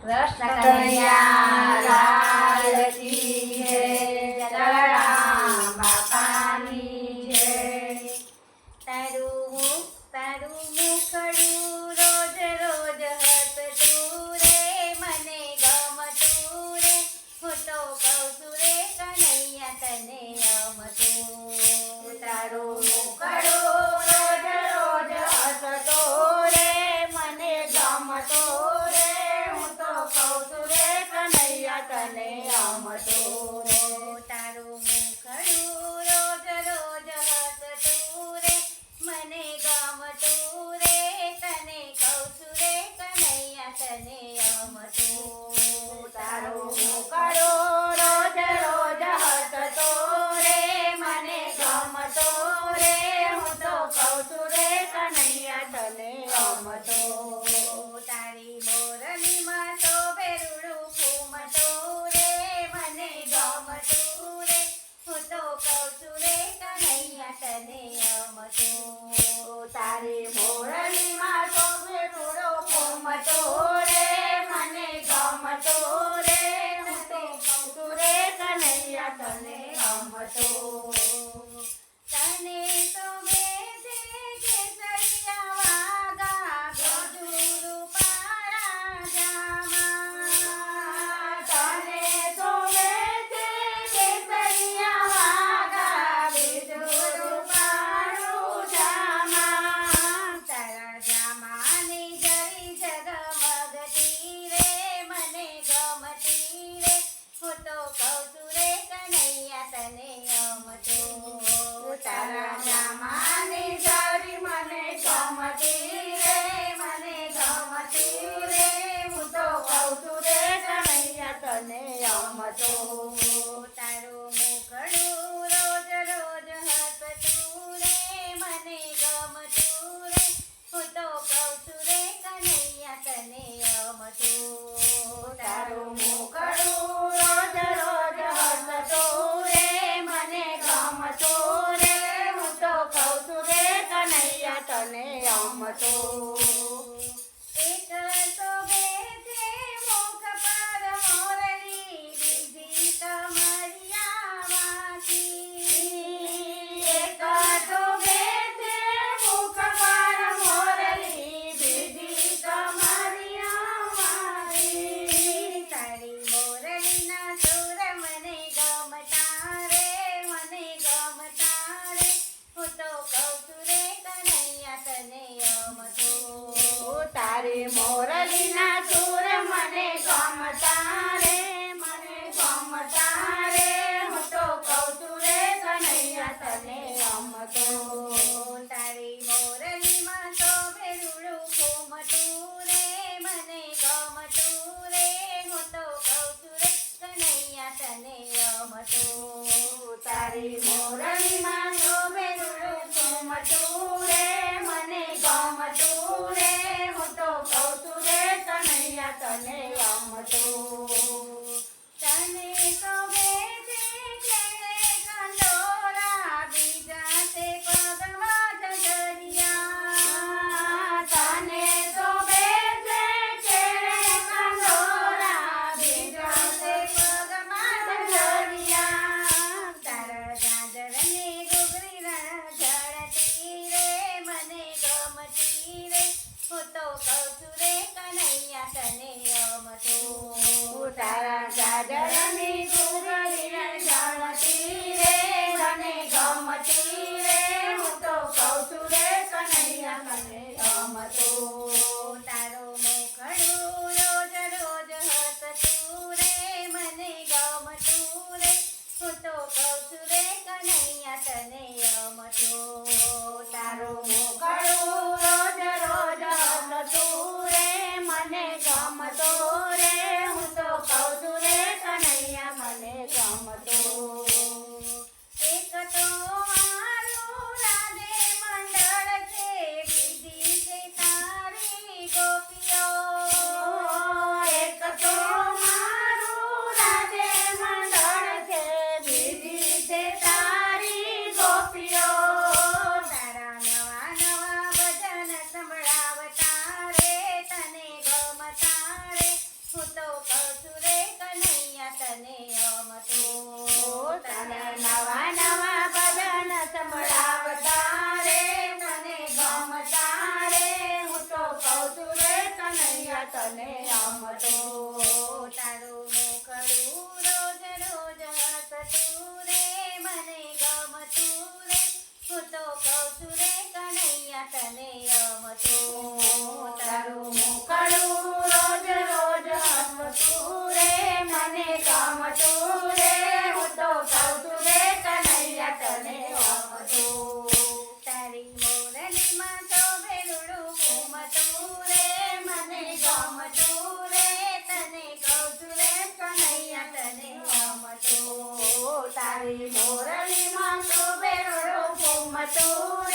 કૃષ્ણ કન્યા લાલ કી જય મને ગમતું રે હું તો કનૈયા તને ગમતું તારું 你 Lord. તારે મને ગમતા રે મને ગમતા કનૈયા તને ગમતો તારી મોરલીમાં તો ભેરુડું ઘૂમતું રે, મને ગમતું રે. હું કનૈયા તને ગમતો તારી મોરલીમાં તો ભેરુડું ઘૂમતું રે તને અમતો તને ગમે તે કે કંડોરા બીજા તે પગવા જગરિયા તને ગમે તે કે કંડોરા બીજા તે પગવા જગરિયા તાર ગાજરને ગુગરી રા જળતી રે મને ગમતી રે હું તો કહું છું રે કનૈયા તને todos. તને રે મને ગમતા કનૈયા તને તારું મુખરું રોજ રોજ હસતું રે, મને ગમતું રે, હું તો કહું કનૈયા તને અમતો. તારું મુખરું રોજ રોજ હસતું રે, મને ગમતું રે તારી મોરલીમાં તો ભેરુડું ઘૂમતું